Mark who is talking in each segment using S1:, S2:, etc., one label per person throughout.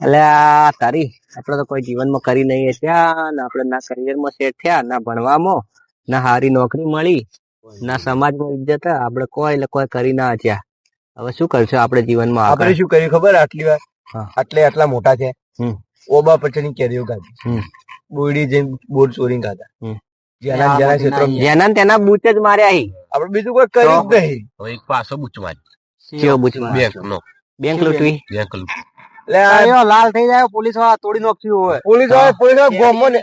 S1: એટલે આ તારી આપડે તો કોઈ જીવનમાં કરી નહીં થયા ને આપડે ના કરિયરમાં સેટ થયા ના ભણવામાં ના સારી નોકરી મળી ના સમાજમાં ઇજ્જત આપડે કોઈ એટલે કોઈ કરી ના થયા હવે શું કરશું આપણે જીવનમાં
S2: આપણે શું કર્યું ખબર? આટલી વાર? આટલે આટલા મોટા છે. ઓબા પછીની કેરીઓ ખાધી.
S1: બોડી
S2: જેમ જઈને બોર ચોરી ખાધા જેના જેના ક્ષેત્રો
S1: જેના તેના બૂચ જ માર્યા હી.
S2: આપણે બીજું કોઈ કર્યું જ નહીં.
S3: એક પાછો બુચમાં
S1: માર્યો
S3: બેંક નો
S1: બેંક લૂંટવી?
S2: બેંકનું.
S1: લાલ થઈ જાય પોલીસવાળા તોડી નાખ્યું હોય
S2: પોલીસવાળા પોલીસવાળા ગોમો ને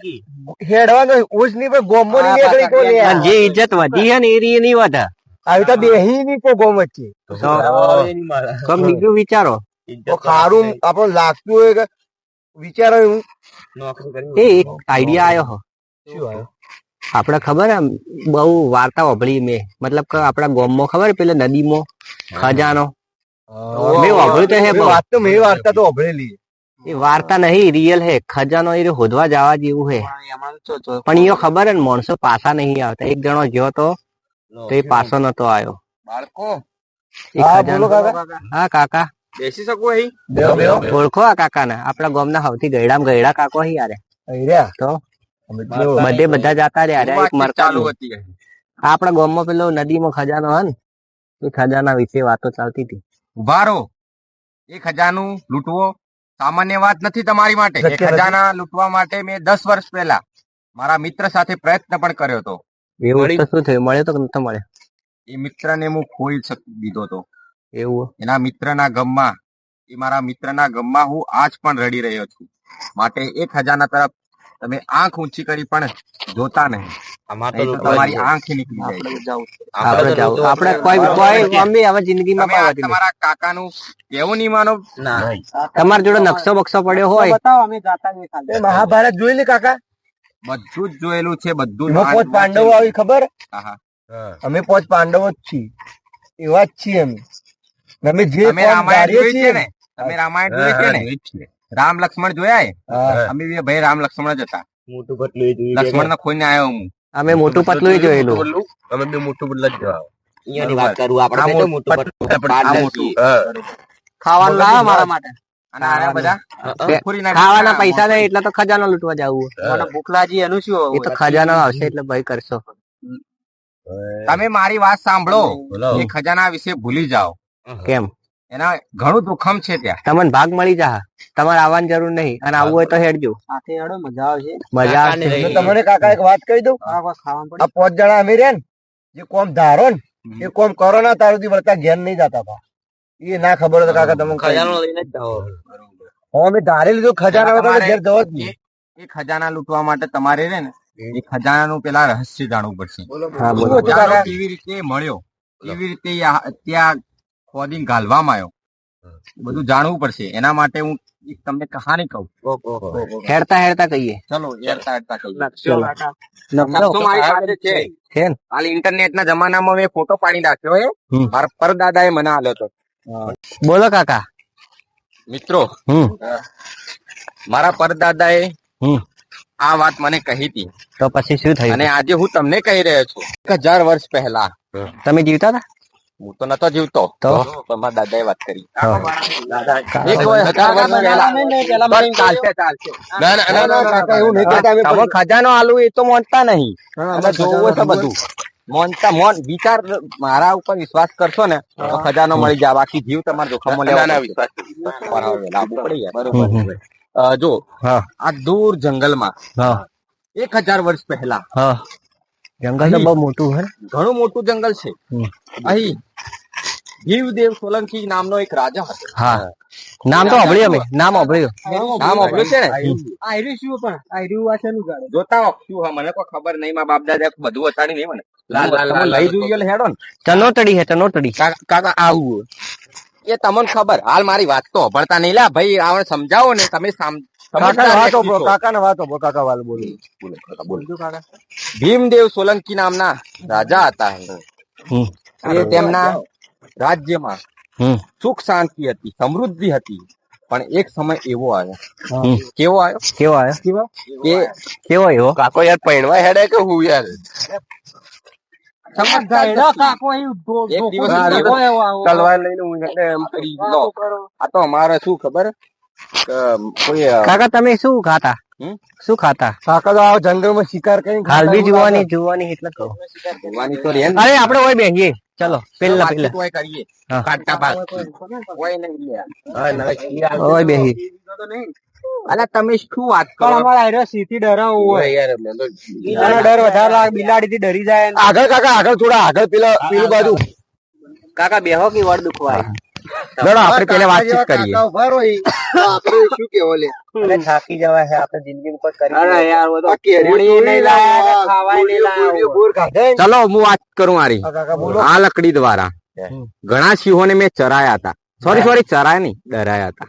S2: હેડવાનો ઉજ નહીં પણ ગોમો ની નીકળી કોઈ.
S1: જે ઇજ્જત વધી છે ને એ રી નહીં વધે
S2: આવી તો બેહી નહીં કોઈ ગોમ વચ્ચે
S1: કોક બીજું વિચારો.
S2: તો ખારું આપણને લાગતું હોય કે વિચારો એવું.
S1: એ એક આઈડિયા આવ્યો હો.
S2: શું આવ્યો
S1: આપડે ખબર બહુ વાર્તા વાપરી મેં. મતલબ કે આપડા ગામમાં ખબર પેલા નદીમાં ખજાનો. મેં વાપર્યું તો હે
S2: વાત તો મેં વાર્તા તો અભળેલી
S1: એ વાર્તા નહીં રિયલ હે. ખજાનો એ હોદવા જવા જેવું હે. પણ એ ખબર હે ને માણસો પાછા નહીં આવતા. એક જણો ગયો તો તો એ પાછો નતો આવ્યો.
S3: બાળકો?
S2: હા કાકા.
S3: બેસી શકો અહીં?
S1: ઓળખો આ કાકા ને આપડા ગામના સૌથી ગયડામ ગયડા કાકો હી યારે. તો? બધે બધા જતા રહ્યા. રે એક મરતા
S3: હતી.
S1: આપડા ગામમાં પેલો નદીમાં ખજાનો હે ને એ ખજાના વિશે વાતો ચાલતી હતી.
S3: ઊભા રહો એ ખજાનું લૂંટવો. સામાન્ય વાત નથી તમારી માટે. એ ખજાના લૂંટવા માટે મેં દસ વર્ષ પહેલા મારા મિત્ર સાથે પ્રયત્ન પણ કર્યો હતો.
S1: એવું શું થયું? મળ્યો તો મળ્યો?
S3: એ મિત્રને હું ખોઈ દીધો હતો.
S1: એવું
S3: એના મિત્રના ગમમાં એ મારા મિત્રના ગમમાં હું આજ પણ રડી રહ્યો છું. માટે એ ખજાના તરફ તમે આંખ ઊંચી કરી પણ જોતા નહીં. તમારી આંખ નીકળી જાય
S1: આપડે કોઈ કોઈ મમ્મી હવે જિંદગીમાં પાવાતી.
S3: તમારા કાકાનું કેવું નહીં માનો?
S1: તમારા જોડે નકશો બક્ષો પડ્યો હોય.
S2: મહાભારત જોઈ લે કાકા.
S3: બધું જ જોયેલું છે બધું
S2: પોચ પાંડવો આવી ખબર. અમે પોચ પાંડવો જ છીએ. એવા જ છીએ અમે. ને અમે જે અમે
S3: રામાયણ જોઈએ છે
S2: છીએ
S3: ને? તમે રામાયણ જોઈ છે ને? રામ લક્ષ્મણ જોયા અમે ભાઈ રામ લક્ષ્મણ જ હતા. લક્ષ્મણ ને ખોઈને આવ્યો હું.
S1: અમે મોટું પતલું જોયેલું
S3: અમે બે મોટું પતલું જ જોયા
S1: અહીંયાની વાત કરું આપણે તો મોટું
S3: પતલું
S1: ખાવાનું લાવો મારા માટે.
S3: અને આના બધા ફૂરીના
S1: ખાવાના પૈસા નહીં એટલે તો ખજાનો લૂંટવા જવું.
S3: મને
S1: ભૂખ લાગી એનું શું એ તો ખજાનો આવશે એટલે ભાઈ કરશો.
S3: તમે મારી વાત સાંભળો. એ ખજાના વિશે ભૂલી જાઓ.
S1: કેમ?
S3: એના ઘણું જોખમ છે ત્યાં.
S1: તમને ભાગ મળી જા તમારે આવવાની જરૂર નહીં. અને આવવું હોય તો હેડજો. મજા આવશે. મજા આવશે.
S2: તમને કાકા એક વાત કહી દઉં? આ પાંચ જણા અમે રે ને જે કોમ ધારો ને એ કોમ કરો ના તારું થી વળતા ઘેર નહીં જતા પા એ ના ખબર હોય તો કાકા તમને ખજાનો
S1: લઈને જ જાઓ.
S2: અમે ધારે લીધું ખજાના વગર ઘેર જવો જ નહીં.
S3: એ ખજાના લૂંટવા માટે તમારે રે ને એ ખજાનાનું પેલા રહસ્ય જાણવું પડશે? કેવી રીતે મળ્યો? કેવી રીતે ત્યાં ખોદીને ગાલવામાં આવ્યો. બધું જાણવું પડશે. એના માટે હું તમને કહાની કહું.
S1: હેરતા હેરતા કહીએ.
S3: ચલો હેરતા હેરતા કહું
S1: ચલો.
S3: નકશો મારી પાસે છે
S1: છે
S3: હાલ ઇન્ટરનેટ ના જમાનામાં મેં ફોટો પાડી નાખ્યો
S1: એ
S3: મારા પરદાદા એ મને આલ્યો હતો
S1: બોલો કાકા.
S3: મિત્રો
S1: હમ.
S3: મારા પરદાદા એ
S1: હમ.
S3: આ વાત મને કહી હતી.
S1: તો પછી શું થયું?
S3: અને આજે હું તમને કહી રહ્યો છું. એક હજાર વર્ષ પહેલા
S1: તમે જીવતા હતા?
S3: હું તો નતો જીવતો.
S1: તો?
S3: મારા દાદાએ વાત કરી. એક ના ના ના,
S2: કાકા એવું નહીં
S3: તમે ખજાનો આલુ એ તો મોનતા નહીં. જોવું તો બધું. મોનતા મોન વિચાર મારા ઉપર વિશ્વાસ કરશો ને તો ખજાનો મળી જાય. બાકી જીવ તમારે જોખમમાં લેવાના વિશ્વાસ લાવવું પડી. બરોબર જો આ દૂર જંગલમાં એક હજાર વર્ષ પહેલા
S1: હા. જંગલ તો બહુ મોટું હે
S3: ઘણું મોટું જંગલ છે. અહીં ભીવદેવ સોલંકી નામનો એક રાજા હતો.
S1: હા. નામ તો અભળ્યું અમે. નામ અભળ્યું
S3: નામ અભળ્યું છે ને?
S2: આયરી શું પણ? આયરી આ શેનું ગાડો
S3: જોતા હો શું હા મને કોઈ ખબર નહીં. મા બાપ દાદા બધું વતાડી નહીં મને. લાલ લાલ લઈ જોઈએ લે હેડો ચનો
S1: ચનોટડી હે ચનોટડી
S3: કાકા કાકા આવું. એ તમને ખબર. હાલ મારી વાત તો અભળતા નહીં. લા ભાઈ આવડે સમજાવો ને. તમે ભીમદેવ સોલંકી નામના રાજા હતા એ. તેમના રાજ્યમાં સુખ શાંતિ હતી સમૃદ્ધિ હતી પણ એક સમય એવો આવ્યો. કેવો આવ્યો?
S1: કેવો આવ્યો?
S3: કે
S1: કેવો એવો
S3: કાકો યાર પૈણવા હેડે કે હું યાર? તલવાર લઈને હું એમ કરી લો. આ તો અમારે શું ખબર?
S1: કાકા તમે શું ખાતા? શું ખાતા?
S2: કાકા તો આ જંગલમાં શિકાર કરી
S1: હાલ જોવાની જોવાની એટલે કહો.
S3: જોવાની તો રે
S1: અરે આપણે હોય બેસીએ ચલો પેલા પેલા.
S3: હોય કરીએ.
S1: હા.
S3: પાસ હોય નહીં.
S1: હોય બેસી
S3: અલા તમે શું વાત કરો?
S4: અમારા આયરો સીધી ડરાવ હોય.
S3: યાર મેં તો
S4: ડર વધારે લાગે બિલાડી થી ડરી જાય
S2: આગળ કાકા આગળ થોડા આગળ પેલા પેલું બાજુ.
S1: કાકા બેહો કે વડ દુખવાય
S3: ચલો આપણે પેલા વાતચીત કરીએ.
S2: આપણે શું કેવો લે
S1: એટલે થાકી જવાય છે આપણે જિંદગી ઉપર કરી
S4: અરે યાર વો તો
S2: આ કેરીઓ
S4: નહીં
S2: લાયા,
S4: ખાવાય નહીં લાયા.
S3: ચલો હું વાત કરું મારી.
S2: આ
S3: લકડી દ્વારા. ઘણા સિંહોને મેં ચરાયા હતા. સોરી સોરી ચરાય નહીં ડરાયા હતા.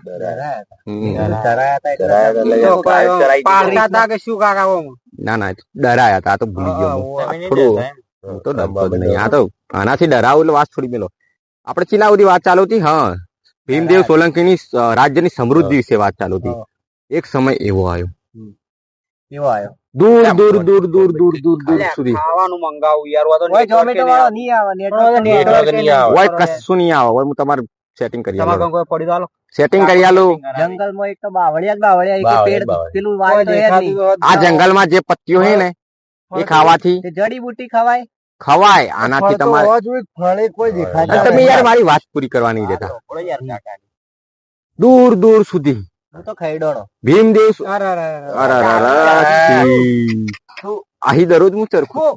S4: કે શું કાકા
S3: ના ના ડરાયા હતા આ તો ભૂલી ગયો થોડું તો ડબ્બો નહીં. આ તો આનાથી ડરાવું એટલે વાત થોડી મેલો. આપણે ચીલા સુધી વાત ચાલુ હતી? હા. ભીમદેવ સોલંકીની રાજ્યની સમૃદ્ધિ વિશે વાત ચાલુ હતી. એક સમય એવો આવ્યો.
S1: કેવો આવ્યો.
S3: દૂર દૂર દૂર દૂર દૂર દૂર દૂર સુધી.
S4: ખાવાનું મંગાવું યાર
S1: વાતો
S4: network
S1: ઝોમેટો વાળો નહીં આવે નેટવર્ક
S4: નહીં આવે.
S3: હોય કશું નહીં આવે? હોય હું તમારે સેટિંગ કરી
S4: તમારે કોઈ પડી તો
S3: સેટિંગ કરી આલો.
S1: જંગલમાં એક તો બાવળિયા જ બાવળિયા એક પેડ પેલું વાય તો
S3: આ
S4: જંગલ
S3: જંગલમાં જે પત્તીઓ હે ને એ ખાવાથી
S1: જડીબુટી ખવાય?
S3: ખવાય. આનાથી
S2: ફળ તો
S3: તમારે
S2: હોવા જોઈએ, ફળે કોઈ દેખાય
S3: અને તમે યાર મારી વાત પૂરી કરવાની દેતા
S4: બોલો યાર કાકા.
S3: દૂર દૂર સુધી.
S1: હું તો ખૈડોળો
S3: ભીમદેવ સો-
S4: અરે, અરે, અરે.
S3: અરે, અરે, અરે, છી. આહી દરરોજ હું ચરખું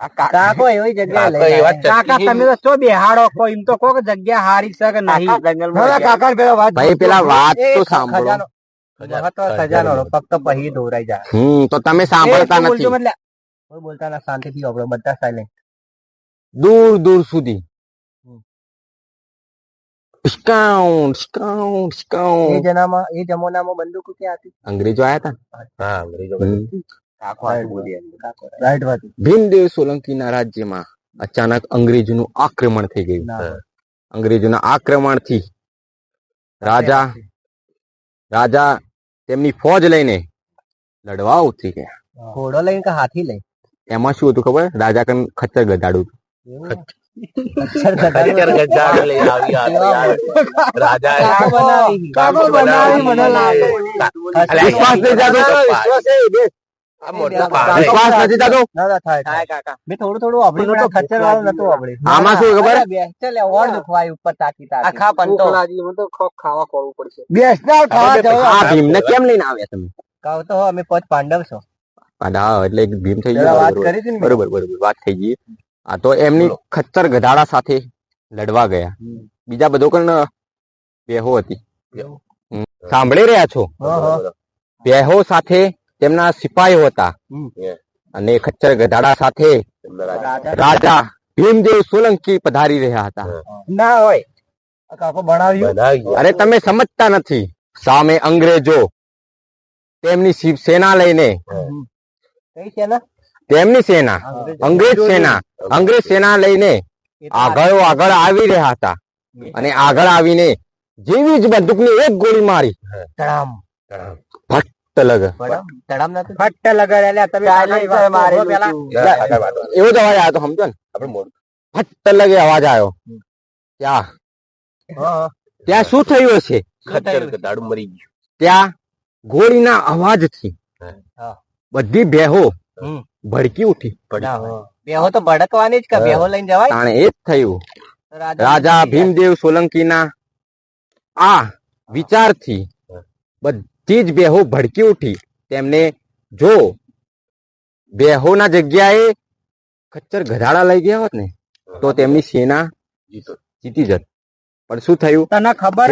S4: આ કાકા
S1: કાકો એવી જગ્યાએ લઈ જાય.
S4: કાકા તમે તો ચો બેહાડો કો એમ તો કહો કે જગ્યા હારી છે કે નહીં.
S2: ના, ના, કાકાને પેલા વાત
S3: ભાઈ પેલા વાત
S1: એ
S3: તો સાંભળો.
S1: ખજાનો મહત્વ ખજાનો ફક્ત પછી દોરાઈ જાય.
S3: હમ તો તમે સાંભળતા
S4: એ શું બોલજો
S3: નથી.
S4: મતલબ?
S1: કોઈ બોલતા ના શાંતિથી આપણે બધા સાયલેન્ટ
S3: દૂર દૂર સુધી. સ્કાઉન્ટ સ્કાઉન્ટ
S1: એ જનામાં એ જમાનામાં બંદૂક ક્યાં હતી?
S3: અંગ્રેજો આયા હતા હમ.
S1: રાઈટ વાત.
S3: ભીમદેવ સોલંકીના રાજ્યમાં અચાનક અંગ્રેજોનું આક્રમણ થઈ ગયું.
S1: ના.
S3: અંગ્રેજોના આક્રમણથી રાજા રાજા તેમની ફોજ લઈને લડવા ઉતરી ગયા.
S1: ઘોડો લઈને કે હાથી લઈ
S3: એમાં શું હતું ખબર? રાજા કન ખચ્ચર ગધાડું
S1: કાકો બનાવી.
S2: કાકો બનાવી મને લાગે.
S3: વિશ્વાસ નહીં જાતો.
S2: વિશ્વાસ છે, બે.
S3: વિશ્વાસ નથી થતો
S1: ના ના થાય થાય. કાકા મેં થોડું થોડું વાપરી પણ આ ખચ્ચર વાળું નતું વાપરી
S3: આમાં શું ખબર?
S1: અરે બે ચાલ ઓર દુખવાય ઉપર તાકી તાકી
S4: આખા પંતો મને ખાવા ખોવું પડશે.
S2: બેસનાર ખાવા જવા.
S3: આ ભીમને કેમ લઈને આવ્યા તમે?
S1: કહો તો અમે પાંચ પાંડવ છો.
S3: પાડા એટલે એક ભીમ થઈ ગયો. બરોબર. બરોબર બરોબર વાત થઈ ગઈ. આ તો એમની ખચ્ચર ગધાડા સાથે લડવા ગયા. બીજા બધો પણ બેહો હતી. સાંભળી રહ્યા છો?
S1: હા, હા.
S3: બેહો સાથે તેમના સિપાહીઓ હતા. અને ખચ્ચર ગધાડા સાથે
S1: રાજા.
S3: ભીમદેવ સોલંકી પધારી રહ્યા હતા.
S1: ના હોય. કાકો
S3: અરે તમે સમજતા નથી. સામે અંગ્રેજો. તેમની શિવસેના લઈને તેમની સેના. અંગ્રેજ. સેના. અંગ્રેજ સેના લઈને
S1: એ
S3: આગળ આગળ. આવી રહ્યા હતા. અને આગળ આવીને જેવી જ બંદૂકની એક ગોળી મારી.
S1: તડામ.
S3: ફટ
S1: લગ તડામ?
S4: તમે પેલા.
S1: હતું.
S3: એવો જ અવાજ આવ્યો સમજો ને. ફટ લગે અવાજ આવ્યો. ત્યાં. ત્યાં શું થયું હશે? ત્યાં ગોળીના અવાજથી
S1: હા.
S3: બધી બેહો. ભડકી ઉઠી
S1: બેહો. તો ભડકવાની જ કે બેહો લઈને જવાય?
S3: તાણે એ જ થયું. રાજા ભીમદેવ સોલંકીના આ વિચારથી બધી જ બેહો ભડકી ઉઠી. તેમને જો બેહોના જગ્યાએ ખચ્ચર ગધાડા લઈ ગયા હોત ને તો તેમની સેના જીતી જત. પણ શું થયું?
S4: તને ખબર?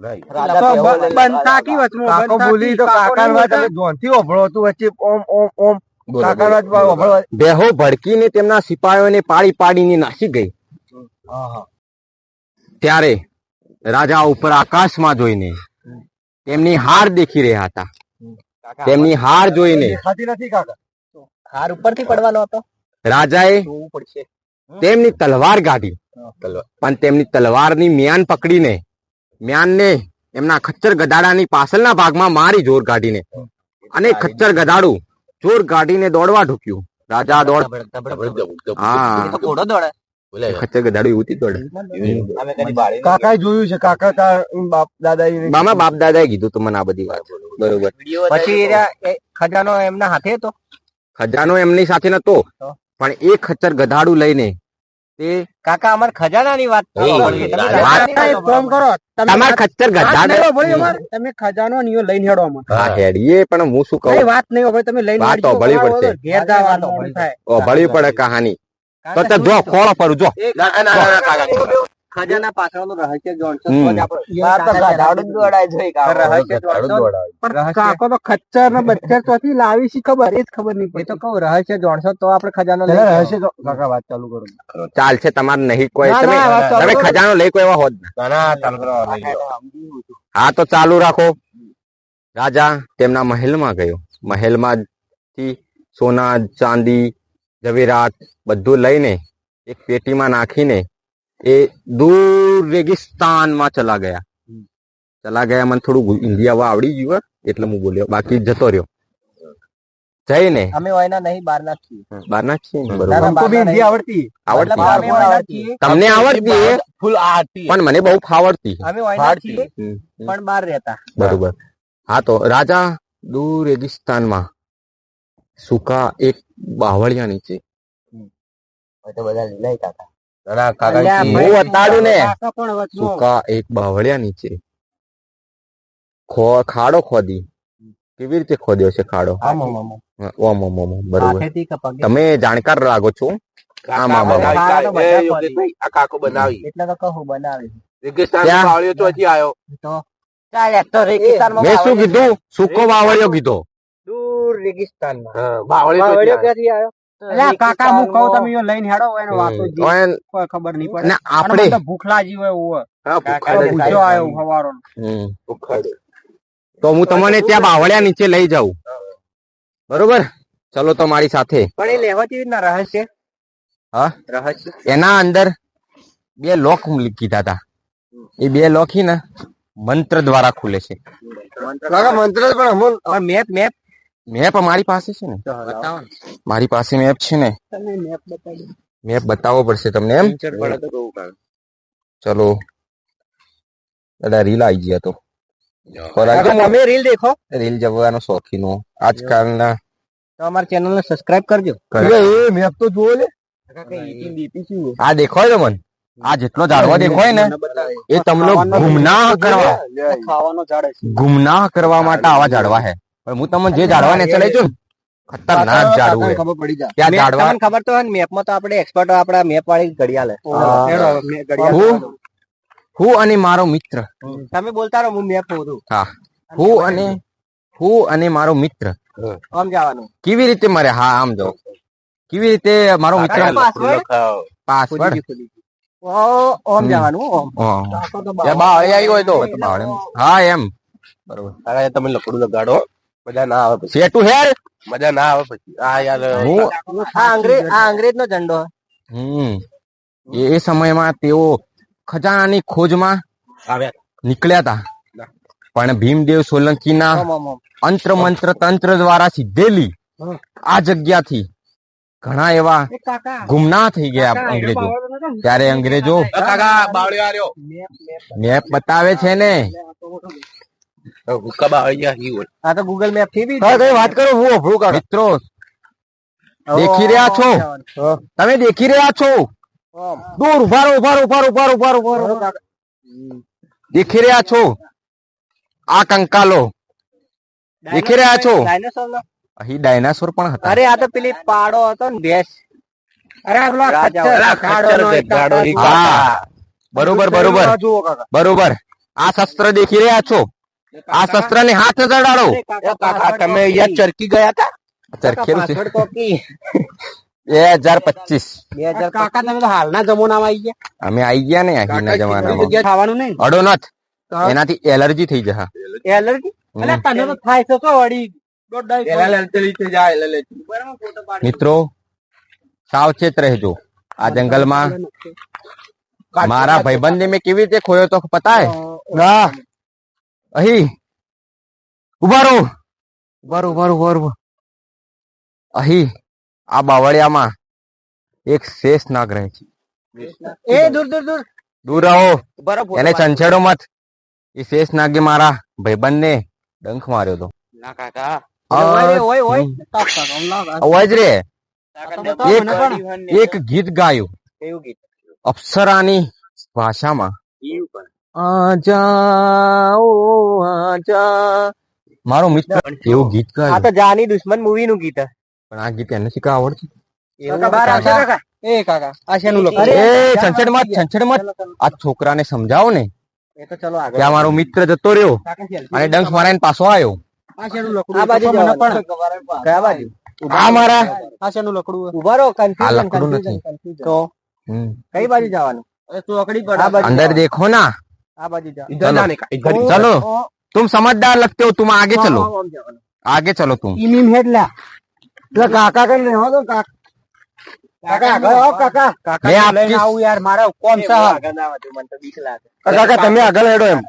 S4: બનતા કી વચમાં,
S2: કાકો બોલી તો
S4: કાકો
S2: વાત તમે ધ્યાનથી વાપરો તું વચ્ચે. ઓમ ઓમ ઓમ. કાકાની વાત વાપરવા
S3: બેહો ભડકીને તેમના સિપાહીઓને પાડી પાડીને નાસી ગઈ. ત્યારે રાજા ઉપર આકાશમાં જોઈને તેમની હાર દેખી રહ્યા હતા. તેમની હાર જોઈને
S2: દેખાતી નથી કાકા.
S1: હાર ઉપરથી પડવાનો હતો?
S3: રાજાએ તેમની તલવાર કાઢી પણ તેમની તલવારની મિયાન પકડીને મ્યાનને એમના ખચ્ચર ગધાડાની પાછળના ભાગમાં મારી જોર કાઢીને. અને ખચ્ચર ગધાડું જોર કાઢીને દોડવા ઢૂક્યું. રાજા દોડ હા. ખચ્ચર ગધાડું એવું દોડે.
S2: કાકા જોયું છે કાકા તાર બાપ દાદા
S3: મામા બાપ દાદાએ કીધું તું મને આ બધી વાત. બરોબર.
S1: પછી ખજાનો એમના હાથે હતો?
S3: ખજાનો એમની સાથે નતો. પણ એ ખચ્ચર ગધાડું લઈને
S1: કાકા અમારે ખજાનાની વાત
S3: વાત-
S4: કરો. તમે
S3: તમાર ખચ્ચર
S4: ગધા તમે ખજાનો નિયો લઈને હેડો અમારે.
S3: હા હેડીએ પણ હું શું
S4: કઈ
S3: કહું
S4: વાત નહીં હોય તમે લઈને
S3: વાત. હોભળવી પડશે.
S4: ઘેર જવાનું મોડું
S3: ભળી પડે કહાની. તો તો જો ખોળો પર જો.
S1: ના ના ના જાણશો
S3: હમ.
S1: પાછળનું રહસ્ય જાણશો
S4: કાકો તો ખચ્ચર ને બચ્ચર ચોથી લાવી છે ખબર? એ જ ખબર નહીં પડે
S1: તો કહું રહસ્ય જાણશો તો આપણે ખજાનો લઈ
S2: રહસ્ય તો કાકા વાત ચાલુ કરો.
S3: ચાલશે તમારે નહીં કોઈ. તમે ખજાનો લઈ કોઈ એવા હોત હા તો ચાલુ રાખો. રાજા તેમના મહેલમાં ગયો. મહેલમાં થી સોના ચાંદી ઝવેરાત બધું લઈને એક પેટીમાં નાખીને એ દૂર રેગિસ્તાનમાં ચલા ગયા. ચલા ગયા મને થોડું ઇન્ડિયા હિન્દી આવવા આવડી ગયું એટલે હું બોલ્યો. બાકી જતો રહ્યો. જઈને.
S1: અમે વાયના નહીં બારના છીએ.
S3: બારના છીએ ને, બરોબર.
S2: હિન્દી આવડતી.
S3: આવડતી. તમને આવડતી
S2: ફૂલ આરતી.
S3: પણ મને બહુ ફાવડતી.
S1: અમે વાયના છીએ પણ બહાર રહેતા.
S3: બરોબર. હા તો રાજા દૂર રેગિસ્તાનમાં. સુકા એક બાવળિયા નીચે. હું
S4: ભાઈ,
S3: બતાડું ને.
S4: કાકા પણ વચમાં.
S3: સુકા એક બાવળિયા નીચે. ખો ખાડો ખોદી. કેવી રીતે ખોદ્યો છે ખાડો? ઓમ ઓમ ઓમ બરોબર? તમે જાણકાર લાગો છો? આમ આમ.
S2: આ કાકો બનાવી.
S1: એટલે તો કહું બનાવી.
S2: રેગિસ્તાન
S3: ક્યાં?
S2: તો હજી આવ્યો
S1: તો ચાલ એક તો રેગિસ્તાનમાં
S3: મેં શું કીધું? સુકો બાવળિયો કીધો.
S1: દૂર રેગિસ્તાનમાં.
S2: બાવળ્યો
S1: બાવળિયો ક્યાંથી આવ્યો
S4: કાકા હું કહું તમે લઈને હેડો એને વાતો જ
S3: ઓય,
S4: કોઈ ખબર નહીં પડે.
S3: આપણે
S4: તો ભૂખ લાગી હોય. હોય.
S1: કાકા
S4: તો
S1: ને
S4: ભૂખ્યો આવ્યો સવારનો.
S3: તો હું તમને ત્યાં બાવળિયા નીચે લઈ જાઉં. બરોબર? ચલો તો મારી સાથે.
S1: પણ એ લેવા જેવી ના રહસ્ય?
S3: હા?
S1: રહસ્ય?
S3: એના અંદર બે લોક કીધા હતા. એ બે લોક હી ને મંત્ર દ્વારા ખુલે છે.
S2: કાકા મંત્ર
S1: પણ મેપ મેપ.
S3: મેપ મારી પાસે છે ને? મારી પાસે મેપ છે ને?
S4: મેપ બતાવો. દો.
S3: મેપ બતાવવો પડશે તમને એમ. ચલો. દાદા રીલ આવી ગયા તો.
S1: તમે રીલ દેખો.
S3: રીલ જવાનો શોખીન. હું આજકાલના
S1: તો અમારા ચેનલ ને સબસ્ક્રાઇબ કરજો.
S2: એ મેપ તો જુઓ લે.
S3: આ દેખો છે મન? આ જેટલો ઝાડવા દેખાય ને એ તમને ગુમનાહ કરવા.
S4: ખાવાનો
S3: ગુમનાહ કરવા માટે આવા ઝાડવા હે. પણ હું તમને જે ઝાડવા ને ચલાવી છું ખતરનાક ઝાડવું
S2: ખબર પડી જાય.
S3: ઝાડવા
S1: તમને ખબર તો હોય ને મેપમાં તો આપણે એક્સપર્ટ આપણા મેપ વાળી ઘડિયાળ હે.
S3: હા. અને મારો મિત્ર.
S1: તમે બોલતા રહો હું મેપ હોઉં
S3: હા. હું અને હું અને મારો મિત્ર.
S1: આમ જવાનું.
S3: કેવી રીતે મારે હા આમ જાવ કેવી રીતે મારો મિત્ર પાસવર્ડ
S1: ઓમ જવાનું ઓમ.
S3: હોય તો હા એમ. બરોબર.
S2: તમે લકડું લગાડો. મજા ના આવે પછી.
S3: સેટુ હેર
S2: મજા ના આવે પછી. આ યાર
S3: હું
S1: આ અંગ્રેજ આ અંગ્રેજ નો ઝંડો.
S3: હમ. એ સમયમાં તેઓ ખજાનાની ખોજમાં
S2: આવ્યા.
S3: નીકળ્યા હતા પણ ભીમદેવ સોલંકીના અંત્ર મંત્ર તંત્ર દ્વારા સીધેલી આ જગ્યાથી ઘણા એવા
S4: ગુમના
S3: ગુમનાહ થઈ ગયા અંગ્રેજો? ત્યારે અંગ્રેજો
S2: કાકા બાવળિયો આવ્યો
S3: મેપ બતાવે છે ને.
S2: હુક્કા બાવળિયા હી
S1: આ તો ગૂગલ મેપથી બી
S2: હા કઈ વાત કરો હું અભરું કાકા
S3: મિત્રો દેખી રહ્યા છો તમે દેખી રહ્યા છો દૂર ઊભા રહો ઊભા રહો ઊભા રહો ઊભા રહો ઊભા રહો ઊભા રહો ઊભા રહો. દેખી રહ્યા છો આ કંકાલો દેખી રહ્યા છો
S1: ડાયનોસોર
S3: અહીં ડાયનાસોર પણ હતા
S1: અરે આ તો પેલી પાડો હતો ને ભેંસ
S3: બરોબર બરોબર બરોબર આ શસ્ત્ર દેખી રહ્યા છો આ શસ્ત્ર ને હાથ ચડાડો
S1: અરે કાકા,
S2: કાકા
S1: password
S2: તમે
S1: કોકી.
S2: અહીંયા ચરકી ગયા હતા
S3: ચરખેલું છે.
S1: password કોકી.
S3: બે હજાર પચીસ.
S1: બે હજાર
S4: કાકા તમે તો હાલના જમાનામાં આવી ગયા.
S3: અમે આઈ ગયા ને અહીંના જમાનામાં.
S4: જગ્યાએ ખાવાનું નહીં?
S3: અડો નથ. એનાથી એલર્જી થઈ જશે.
S1: એલર્જી?
S4: અલ્યા, તને તો થાય છે તો વળી. દોઢ
S3: મિત્રો સાવચેત રહેજો. આ જંગલમાં મારા ભાઈબંધને મેં કેવી રીતે ખોયો તો પતાય? ના અહીં. ઊભા રહો ઊભા રહો ઊભા રહો ઊભા રહો અહીં આ બાવળિયામાં એક શેષ નાગ રહે છે.
S4: એ દૂર દૂર દૂર.
S3: દૂર રહો એને ચંચેડો મત. એ શેષ નાગે મારા ભાઈબંધને ડંખ માર્યો તો
S1: ના કાકા.
S3: અવાજ રે. એક ગીત ગાયું. અપ્સરાની ભાષામાં. આજા ઓ આજા. મારો મિત્ર એવું ગીત
S1: આ તો જાની દુશ્મન મૂવી નું ગીત.
S3: પણ આ ગીત એને શીખા આવડતું
S4: કાકા બહાર આવશો કાકા. એ કાકા આ શેનું
S3: એ છંછેડ મત છંછેડ મત આ છોકરાને સમજાવો ને.
S1: એ તો ચલો આગળ.
S3: કે મારો મિત્ર જતો રહ્યો. અને ડંખ મારીને પાછો આવ્યો.
S4: આ લકડું
S1: આ બાજુ
S4: મને પણ
S1: કયા બાજુ?
S3: આ મારા
S4: આ શેનું લકડું
S1: ઊભા રહો.
S3: આ લકડું નથી.
S1: તો? કઈ બાજુ જવાનું?
S4: અરે તું અકડી પડ.
S1: આ બાજુ
S3: अंदर देखो ना
S1: આ બાજુ જા
S3: इधर जाने का इधर चलो तुम समझदार लगते हो तुम आगे चलो आगे चलो तुम
S4: ઈમીમ હેડલા
S2: એટલે કાકા કઈ નહીં હો તો કાકા કાકા આગળ આવો કાકા
S4: કાકા
S3: મેં
S4: ને
S3: આપકી-
S4: લઈને આવું યાર મારે કોમ છે હા.
S1: આગળ ના આવતું, મને તો બીક લાગે
S2: કાકા તમે આગળ હેડો એમ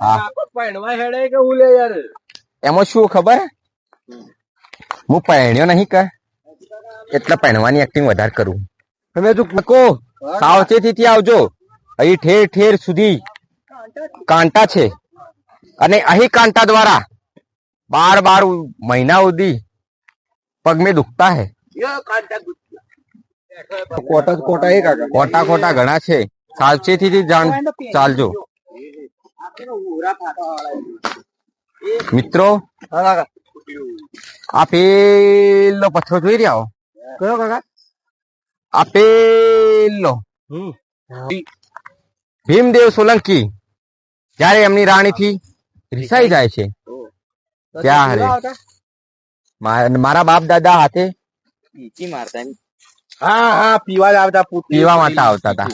S3: એમાં શું ખબર હું પહેણ્યો નહીં કે એટલે પહેણવાની એક્ટિંગ વધારે કરું
S2: તમે તું
S3: કો સાવચેતીથી આવજો અહીં ઠેર ઠેર સુધી કાંટા છે. અને અહીં કાંટા દ્વારા બાર બાર મહિના સુધી પગ મેં દુખતા હે.
S2: કોટા કોટા એક કોટા
S3: ખોટા ઘણા છે. સાવચેતીથી જાણ ચાલજો. મિત્રો આ પેલો પથ્થર જોઈ રહ્યા હો?
S2: કયો કાકા?
S3: આ પેલો. ભીમદેવ સોલંકી. જયારે એમની રાણીથી રિસાઈ જાય છે. ત્યાં હારે. મારા બાપ દાદા હાથે
S1: મારતા
S2: હા હા પીવા જ આવતા
S3: પીવા માટે આવતા હતા.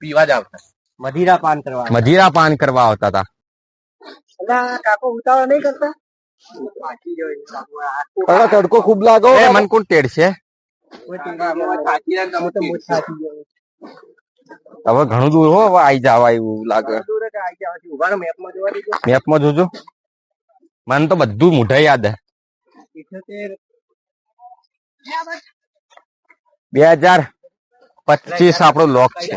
S2: પીવા જ આવતા.
S1: મધીરા પાન કરવા
S3: મધીરા પાન કરવા આવતા હતા.
S1: કાકો ઉતાવળ નહીં કરતા?
S2: કાકા તડકો ખૂબ લાગો
S3: એ મન કોણ છે હવે ઘણું દૂર હો હવે આઈ જવા એવું લાગે. મેપમાં જોજો. મને તો બધું મોઢા યાદ હે. બે હજાર પચીસ આપણો લોક છે.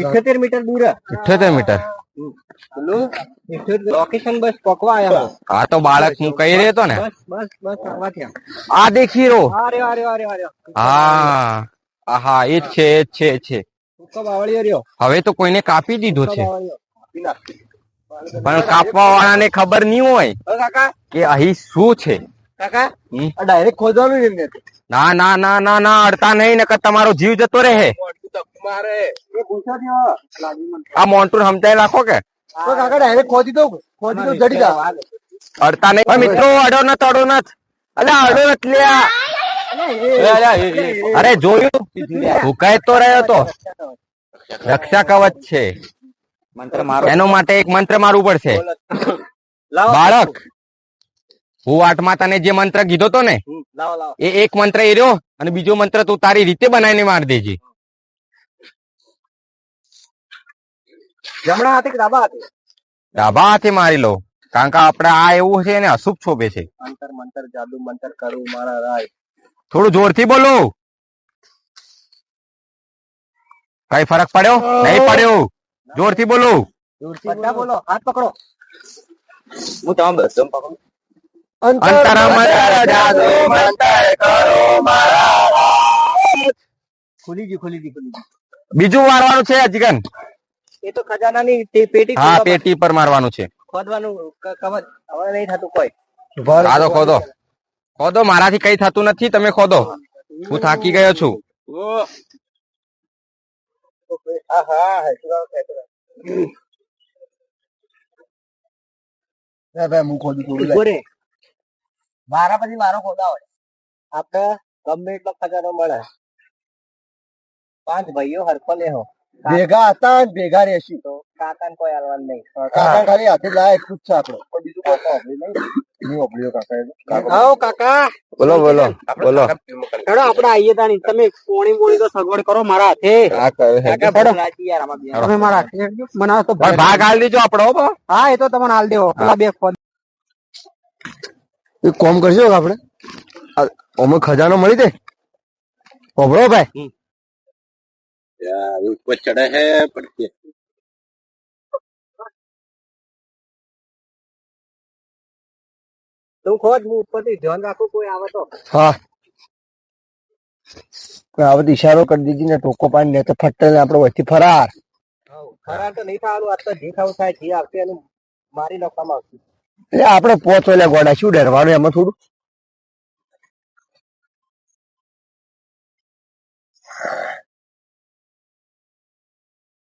S1: ઇઠ્યોતેર મીટર દૂર
S3: ઇઠ્યોતેર મીટર.
S1: લોકેશન બસ પકવા આવ્યા
S3: આ તો બાળક હું કહી રહ્યો ને.
S1: બસ બસ બસ
S3: આ દેખી રો
S1: અરે
S3: હા એ જ છે એ જ છે એ છે. હવે તો કોઈને કાપી દીધો છે. પણ કાપવા વાળાને ખબર નહીં હોય કે અહીં શું છે.
S1: કાકા
S2: ડાયરેક્ટ ખોદવાનું ને
S3: ના ના ના ના ના અડતા નહીં નકર તમારો જીવ જતો રહે. આ મોન્ટુર સમજાય રાખો કે.
S2: કાકા ડાયરેક્ટ ખોદી દો ખોદી દો જડી જા
S3: અડતા નહીં. મિત્રો અડો ન તડો નત અલ્યા અડો નત લ્યા અરે જોયું? ભૂકાય તો રહ્યો તો. રક્ષા કવચ છે. એનો માટે એક મંત્ર મારવું પડશે. બાળક હું આઠમાં તને જે મંત્ર કીધો તો ને એ એક મંત્ર એ રહ્યો અને બીજો મંત્ર તું તારી રીતે બનાવીને માર દેજે.
S1: જમણા હાથે કે ડાબા હાથે?
S3: ડાબા હાથે મારી લો. કારણ કે આપડે આ એવું છે ને અશુભ છોપે છે.
S1: મંતર મંતર જાદુ મંતર કરું મારા રાય.
S3: થોડું જોરથી બોલો. કઈ ફરક પડ્યો? નહીં પડ્યો. જોરથી બોલો.
S1: બોલો. હાથ પકડો. હું તમે બધો પકડો.
S3: અંતરમાં જાદુ મંતર કરો મારા
S1: ખુલી ગઈ ખુલી ગઈ
S3: બીજું મારવાનું છે અજગન.
S1: એ તો ખજાનાની તે પેટી
S3: હા પેટી પર મારવાનું છે.
S1: ખોદવાનું ક- કવચ હવે નહીં થતું કોઈ.
S3: આ તો ખોદો. ખોદો મારાથી કઈ થતું નથી તમે ખોદો. હું થાકી ગયો છું.
S1: હા હા હેતુરાવ, હેતુરાવ.
S2: ના ભાઈ હું ખોદી ખોદી
S1: ઊભો રે. મારા પછી મારો ખોદા હોય આપડે ગમે એટલો ખજાનો મળે. પાંચ ભાઈઓ હરખો લેહો
S2: ભેગા હતા ને ભેગા રહેશું.
S1: તો કાકા કોઈ હાલવાનું નહીં.
S2: કાકા ખાલી હાથે લાયા એટલું જ છે આપણો. પણ બીજું કાકા વાપર્યું નહીં. નહીં વાપર્યો કાકા એ. કાકા
S1: આવો કાકા.
S3: બોલો બોલો બોલો.
S4: આપણે તમે પોણી પોણી તો સગવડ કરો મારા હાથે.
S3: આ કયો છે?
S1: કાકા બહુ રાજી યાર આમાં બે.
S4: તમે મારા હાથે હેડજો. તો
S3: ભાગ હાલ દીજો આપડો હા
S4: એ તો તમને હાલ દેવો. પેલા બે
S2: કોમ કરશો આપણે. આ ખજાનો મળી દે ઓભળો ભાઈ.
S3: ઉપર ચડે હે પણ
S1: તું ખોજ હું ઉપરથી ધ્યાન રાખું કોઈ આવે તો.
S2: હા. કોઈ ઈશારો કરી દીધી ને ટોકો પાડી ને તો ફટ્ટે આપડે વચ્ચે ફરાર.
S1: ફરાર તો નહીં થવાનું આ તો જે થવું થાય જે આવશે એનું મારી નાખવામાં આવશે.
S2: એટલે આપડે પોચો એટલે ગોડા શું ડરવાનું એમાં થોડું?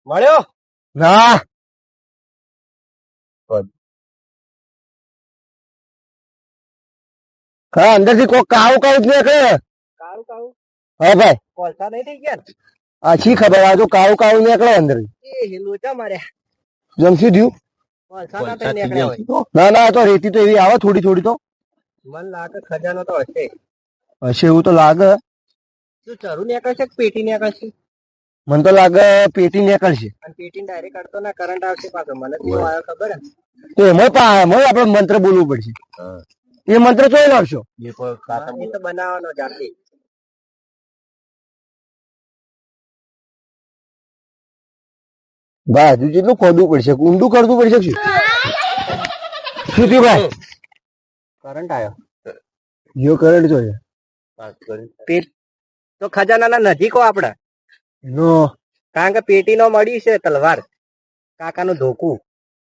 S1: મળ્યો?
S2: ના. હા અંદરથી કોઈ કાવું કાવું જ નીકળે
S1: કાળું કાળું
S2: હા ભાઈ.
S1: કોલસા નહીં થઈ ગયા ને?
S2: આ શી ખબર? આ તો કાવું કાવું નીકળે અંદર.
S1: એ લોચા માર્યા
S2: જમશી થયું?
S1: ના
S2: ના ના તો રેતી તો એવી આવે થોડી થોડી તો.
S1: મન લાગે ખજાનો તો હશે.
S2: હશે એવું તો લાગે.
S1: શું ચરું નીકળશે કે પેટી નીકળશે?
S2: મને તો લાગે પેટી નીકળશે.
S1: અને પેટી ડાયરેક્ટ કરતો ના કરંટ આવશે પાછો. મને તો આવ્યો ખબર. હે?
S2: તો એમાં પા એમાં આપણે મંત્ર બોલવું પડશે. એ મંત્ર ચોઈ લાવશો
S1: બનાવવાનો જાતે
S2: ભાઈ હજુ જેટલું ખોદવું પડશે ઊંડું કરવું પડશે શું? શું થયું ભાઈ?
S1: કરંટ આવ્યો
S2: જીઓ કરંટ જોઈએ
S1: પેટ તો ખજાનાના નજીકો આપડે
S2: નો
S1: કારણ કે પેટી નો મળી છે તલવાર. કાકાનું ધોકું.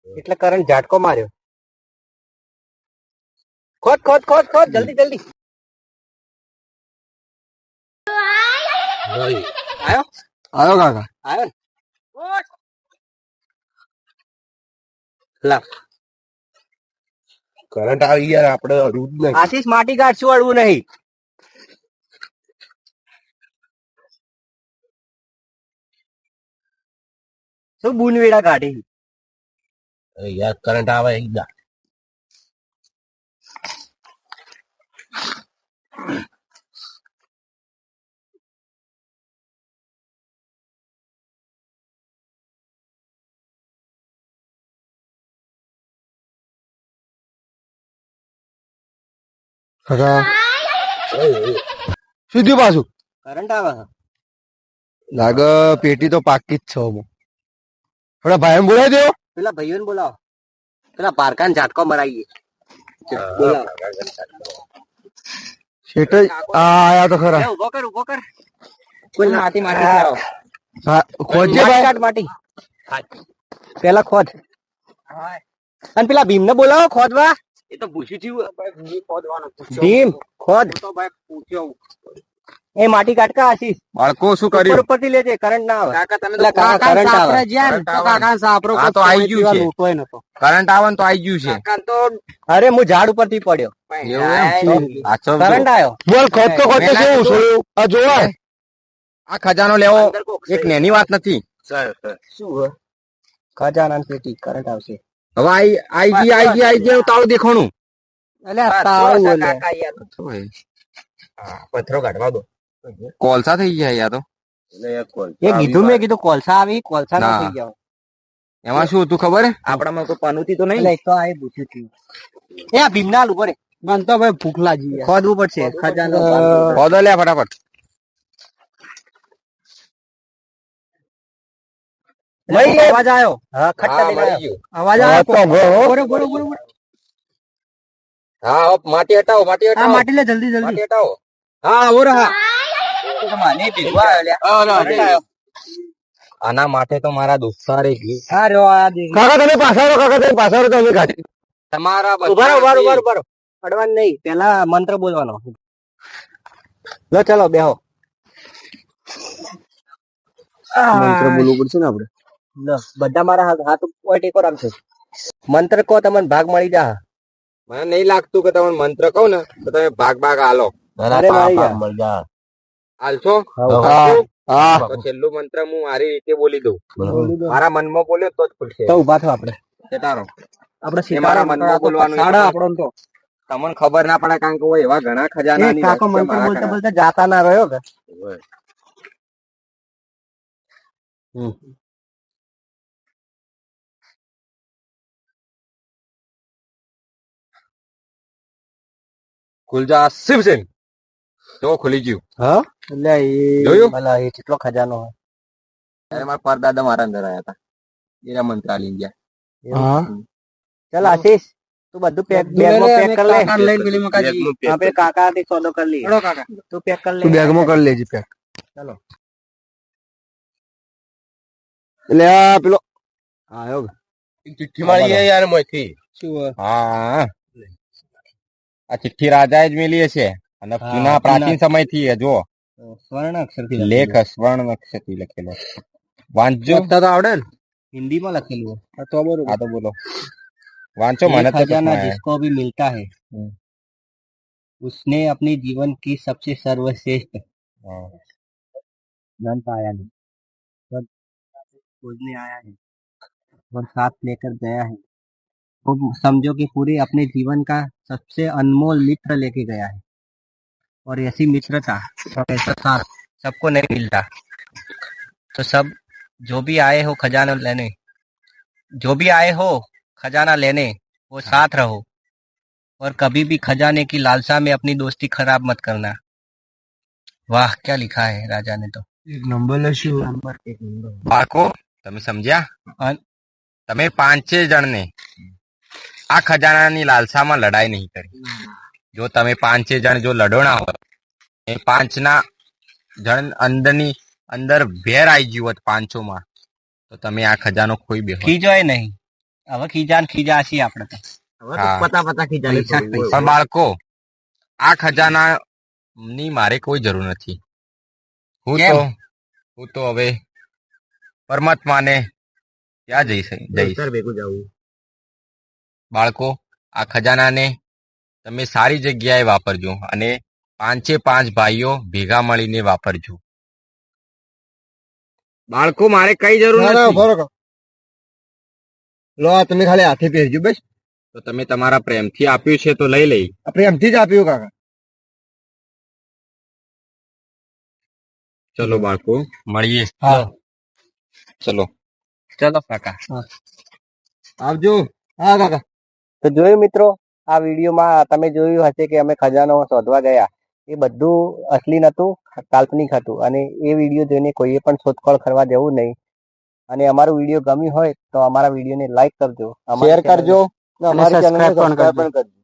S1: એટલે કરંટ ઝાટકો માર્યો. ખોદ ખોદ ખોદ ખોદ જલ્દી જલ્દી. આયો?
S2: આવ્યો કાકા.
S1: આયો ને. લા
S3: કરંટ આવી યાર આપડે અડવું જ નહીં.
S1: આશીષ માટી કાઢશું અડવું નહીં? શું બુનવેડા કાઢી?
S3: યાર કરંટ આવે એકદમ
S2: કાકા. શું થયું પાછું?
S1: કરંટ આવે.
S2: લાગે પેટી તો પાકી જ છે હું થોડા ભાઈ બોલાવી દેવો.
S1: પેલા ભાઈઓને બોલાવો. પેલા પારકાન ઝાટકો મરાઈએ. બોલાવો.
S2: શેઠ આ આયા તો ખરા.
S1: ઊભો કર ઊભો કર. કોઈ માટી માટી
S2: હા. ખોજે
S1: માટી
S2: ભાઈ.
S1: માટી. પેલા ખોદ અને પેલા ભીમ ને બોલાવો ખોદવા એ તો પૂછ્યું. ભીમ ખોદ એ માટી કાટકા આશીષ
S3: બાળકો શું
S1: ઉપર
S3: કર્યું?
S1: ઉપરથી લેજે કરંટ ના આવે.
S3: કાકા તમે
S1: એટલે કાકા કરંટ આવે.
S3: હા તો આવી ગયું છે. કરંટ આવે તો આવી ગયું છે.
S1: કાકા તો અરે હું ઝાડ ઉપરથી પડ્યો.
S3: આછો
S1: કરંટ આવ્યો.
S2: બોલ ખોદ તો ખોદ તો
S3: મેં
S2: શું શું આ જોવા.
S3: આ ખજાનો લેવો. એક નેની વાત નથી.
S1: શું ખજાના પેટી કરંટ આવશે.
S3: હવે આઈ આઈ ગઈ આઈ ગઈ આઈ ગઈ તાળું દેખાણું. પથ્થરો કાઢવા દો. કોલસા થઈ ગયા યાર તો.
S1: એ કીધું મેં કીધું કોલસા આવી કોલસા ના. થઈ ગયા.
S3: એમાં શું હતું ખબર? આપણામાં કોઈ પાનુતી તો
S1: નહીં. તો આ પૂછ્યું હતું એ આ ભીમના ઉપર મને તો ભાઈ ભૂખ લાગી ખોદવું પડશે ખજાનો
S3: ખોદો લે ફટાફટ.
S1: અવાજ આવ્યો હા ખટ્ટા અવાજ આવ્યો
S2: બરો.
S3: હા માટી હટાવો માટી હટાવો.
S1: માટી લે જલ્દી જલ્દી.
S3: હટાવો. હા આના માટે તો મારા દોસ્તારે
S2: કાકા તમે પાછા કાકા તમે પાછા રહો કાઢી
S3: તમારા
S1: ઊભા રહો, ઊભા રહો, ઊભા રહો, ઊભા રહો. અડવાનું નહીં પેલા મંત્ર બોલવાનો. લો ચલો બેહો.
S2: મંત્ર બોલવું પડશે ને આપણે?
S1: લો બધા મારા હાથ ઉપર ટેકો મંત્ર કહો તમને ભાગ મળી જા
S3: મને નહીં લાગતું કે તમે મંત્ર કહો ને તો તમે ભાગ ભાગ આલો.
S1: અરે મળી જા
S3: આલશો
S2: હા હા
S3: તો છેલ્લું મંત્ર હું મારી રીતે બોલી દઉં. મારા મનમાં બોલ્યો તો જ ખુલશે.
S1: તો ઊભા થો આપણે.
S3: ચેતારો
S1: આપણે
S3: મારા મનમાં બોલવાનું
S1: સાડા આપણો તો.
S3: તમને ખબર ના પડે કારણ કે હોય એવા ઘણા ખજાના ની
S1: કાકો મંત્ર બોલતા બોલતા જાતા ના રહ્યો કે?
S3: ખુલજા શિવસેન. જો ખુલી ગયું?
S1: હા? એટલે એ
S3: જોયું?
S1: ભલા એ કેટલો ખજાનો હોય.
S3: ત્યારે મારા પરદાદા મારા અંદર આયા હતા. એના મંત્રાલય ગયા.
S2: હા.
S1: ચાલ આશીષ તું બધું પેક બેગમાં પેક કરી લે. આપણે કાકા થી સોદો કરી લઈએ. તું પેક કર લે.
S2: તું બેગમાં કરી લેજી પેક ચાલો. એટલે આ પેલો. આવ્યો
S3: ચિઠ્ઠી મળી યાર મોયથી. હા. આ ચિઠ્ઠી રાજાએ જ મેલી છે અને
S1: હા,
S3: જૂના પ્રાચીન સમય થી જો
S1: સ્વર્ણ અક્ષર થી
S3: લેખ સ્વર્ણ અક્ષરથી લખેલો છે. વાંચજો
S2: તો આવડે ને
S1: हिंदी में लखेलू है
S2: તો બરોબર
S3: આ તો બોલો વાંચો મને
S1: एक
S3: તો
S1: खजाना
S3: કશું
S1: जिसको भी मिलता है
S3: हम्म।
S1: उसने अपने जीवन की सबसे सर्वश्रेष्ठ
S3: હા.
S1: धन पाया है धन खोजने आया है और साथ लेकर गया है तो समझो कि पूरे अपने जीवन का सबसे अनमोल मित्र लेके गया है और ऐसी मित्रता और ऐसा साथ सबको नहीं मिलता तो सब जो भी आए हो खजाना लेने जो भी आए हो खजाना लेने वो साथ रहो और कभी भी खजाने की लालसा में अपनी दोस्ती खराब मत करना वाह क्या लिखा है राजा ने तो
S2: એક નંબર લઈશું
S1: नंबर एक नंबर
S3: બાળકો તમે સમજ્યા
S1: હા.
S3: તમે પાંચે જણને આ ખજાનાની લાલસામાં લડાઈ નહીં કરી જો તમે પાંચે જણ જો લડોણા હોય એ પાંચના જણ અંદરની અંદર ભેર આવી ગયું હોત પાંચોમાં તો તમે આ ખજાનો ખોઈ બે
S1: ખીજાય નહીં. હવે ખીજાન ખીજાશી આપણે તો.
S2: પતા પતા ખીચાલે
S1: પૈસા જ પૈસા.
S3: પણ બાળકો આ ખજાના ની મારે કોઈ જરૂર નથી. હું તો હું તો હવે પરમાત્માને ક્યાં જઈશ જઈશ.
S2: ભેગું
S3: બાળકો આ ખજાનાને તમે સારી જગ્યાએ વાપરજો અને પાંચે પાંચ ભાઈઓ ભેગા મળીને વાપરજો. બાળકો મારે કઈ જરૂર નથી.
S2: લો તમે ખાલી હાથે પહેરજો બસ.
S3: તો તમે તમારા પ્રેમથી આપ્યું છે તો લઈ લઈ.
S2: પ્રેમથી જ આપ્યું કાકા.
S3: ચલો બાળકો મળીએ.
S1: હા.
S3: ચલો.
S1: ચલો કાકા.
S2: આવજો. હા કાકા.
S1: તો જોયું મિત્રો આ વિડીયોમાં તમે જોયું હશે કે અમે ખજાનો શોધવા ગયા. એ બધું અસલી નતું કાલ્પનિક હતું. અને એ વીડિયો જોઈને કોઈએ પણ શોધખોળ કરવા જવું નહીં. અને અમારો વીડિયો ગમ્યું હોય તો અમારા વિડીયોને લાઈક કરજો.
S3: શેર કરજો
S1: અને અમારી subscribe પણ કરજો.